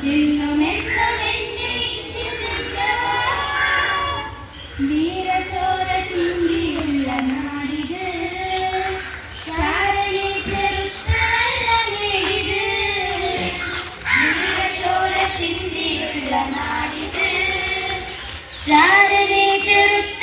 വീരചോര നേടിത് വീരചോര ചിന്തിയുള്ള നാടിത് ചാരനെ ചെറുത്ത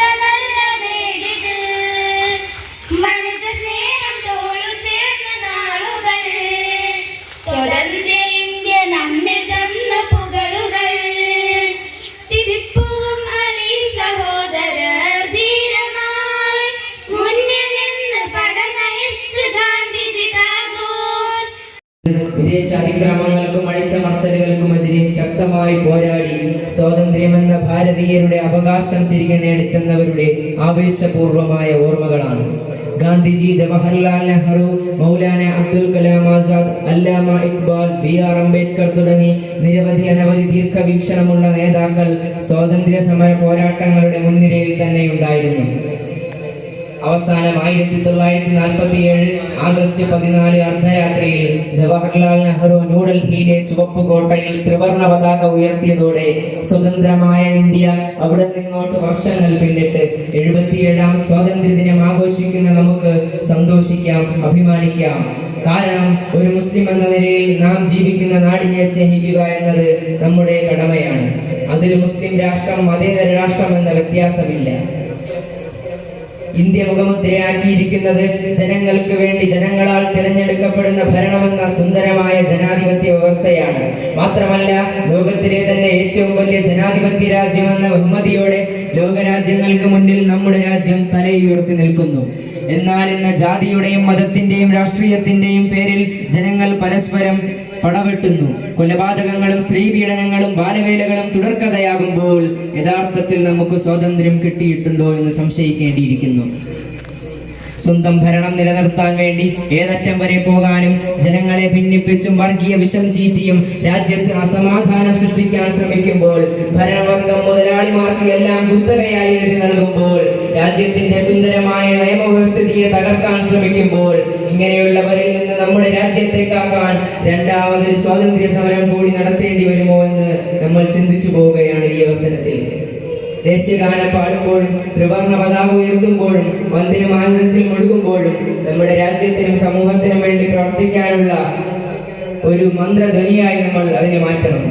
വിദേശ അതിക്രമങ്ങൾക്കും അടിച്ചമർത്തലുകൾക്കുമെതിരെ ശക്തമായി പോരാടി സ്വാതന്ത്ര്യമെന്ന ഭാരതീയരുടെ അവകാശം തിരികെ നേടിത്തന്നവരുടെ ആവേശപൂർവമായ ഓർമ്മകളാണ്. ഗാന്ധിജി ജവഹർലാൽ നെഹ്റു മൗലാന അബ്ദുൽ കലാം ആസാദ് അല്ലാമ ഇക്ബാൽ ബി ആർ അംബേദ്കർ തുടങ്ങി നിരവധി അനവധി ദീർഘവീക്ഷണമുള്ള നേതാക്കൾ സ്വാതന്ത്ര്യ സമര പോരാട്ടങ്ങളുടെ മുൻനിരയിൽ തന്നെയുണ്ടായിരുന്നു. അവസാനം ആയിരത്തി തൊള്ളായിരത്തി നാൽപ്പത്തി ഏഴ് ആഗസ്റ്റ് പതിനാല് അർദ്ധരാത്രിയിൽ ജവഹർലാൽ നെഹ്റു ന്യൂഡൽഹിയിലെ ചുവപ്പ് കോട്ടയിൽ ത്രിവർണ പതാക ഉയർത്തിയതോടെ സ്വതന്ത്രമായ ഇന്ത്യ അവിടെ നിന്നോട്ട് വർഷങ്ങൾ പിന്നിട്ട് എഴുപത്തിയേഴാം സ്വാതന്ത്ര്യ ദിനം ആഘോഷിക്കുന്ന നമുക്ക് സന്തോഷിക്കാം അഭിമാനിക്കാം. കാരണം ഒരു മുസ്ലിം എന്ന നിലയിൽ നാം ജീവിക്കുന്ന നാടിനെ സ്നേഹിക്കുക എന്നത് നമ്മുടെ കടമയാണ്. അതിൽ മുസ്ലിം രാഷ്ട്രം മതേതര രാഷ്ട്രം എന്ന വ്യത്യാസമില്ല. ഇന്ത്യ മുഖമുദ്രയാക്കിയിരിക്കുന്നത് ജനങ്ങൾക്ക് വേണ്ടി ജനങ്ങളാൽ തിരഞ്ഞെടുക്കപ്പെടുന്ന ഭരണമെന്ന സുന്ദരമായ ജനാധിപത്യ വ്യവസ്ഥയാണ്. മാത്രമല്ല ലോകത്തിലെ തന്നെ ഏറ്റവും വലിയ ജനാധിപത്യ രാജ്യമെന്ന ബഹുമതിയോടെ ലോകരാജ്യങ്ങൾക്ക് മുന്നിൽ നമ്മുടെ രാജ്യം തലയുയർത്തി നിൽക്കുന്നു. എന്നാൽ ഇന്ന് ജാതിയുടെയും മതത്തിന്റെയും രാഷ്ട്രീയത്തിന്റെയും പേരിൽ ജനങ്ങൾ പരസ്പരം പടവെട്ടുന്നു. കൊലപാതകങ്ങളും സ്ത്രീ പീഡനങ്ങളും ബാലവേലകളും തുടർക്കഥയാകുമ്പോൾ യഥാർത്ഥത്തിൽ നമുക്ക് സ്വാതന്ത്ര്യം കിട്ടിയിട്ടുണ്ടോ എന്ന് സംശയിക്കേണ്ടിയിരിക്കുന്നു. സ്വന്തം ഭരണം നിലനിർത്താൻ വേണ്ടി ഏതറ്റം വരെ പോകാനും ജനങ്ങളെ ഭിന്നിപ്പിച്ചും വർഗീയ വിഷം ചീറ്റിയും രാജ്യത്ത് അസമാധാനം സൃഷ്ടിക്കാൻ ശ്രമിക്കുമ്പോൾ ഭരണവർഗം മുതലാളിമാർക്ക് എല്ലാം കുത്തകയായി എഴുതി നൽകുമ്പോൾ രാജ്യത്തിന്റെ സുന്ദരമായ നിയമവ്യവസ്ഥിതിയെ തകർക്കാൻ ശ്രമിക്കുമ്പോൾ ഇങ്ങനെയുള്ളവരിൽ നിന്ന് നമ്മുടെ രാജ്യത്തെ കാക്കാൻ രണ്ടാമതൊരു സ്വാതന്ത്ര്യ സമരം കൂടി നടത്തേണ്ടി വരുമോ എന്ന് നമ്മൾ ചിന്തിച്ചു പോവുകയാണ് ഈ അവസരത്തിൽ. ദേശീയഗാനം പാടുമ്പോഴും ത്രിവർണ പതാക ഉയർത്തുമ്പോഴും വന്ദനമാനന്ദത്തിൽ മുഴുകുമ്പോഴും നമ്മുടെ രാജ്യത്തിനും സമൂഹത്തിനും വേണ്ടി പ്രവർത്തിക്കാനുള്ള ഒരു മന്ത്രധ്വനിയായി നമ്മൾ അതിനെ മാറ്റണം.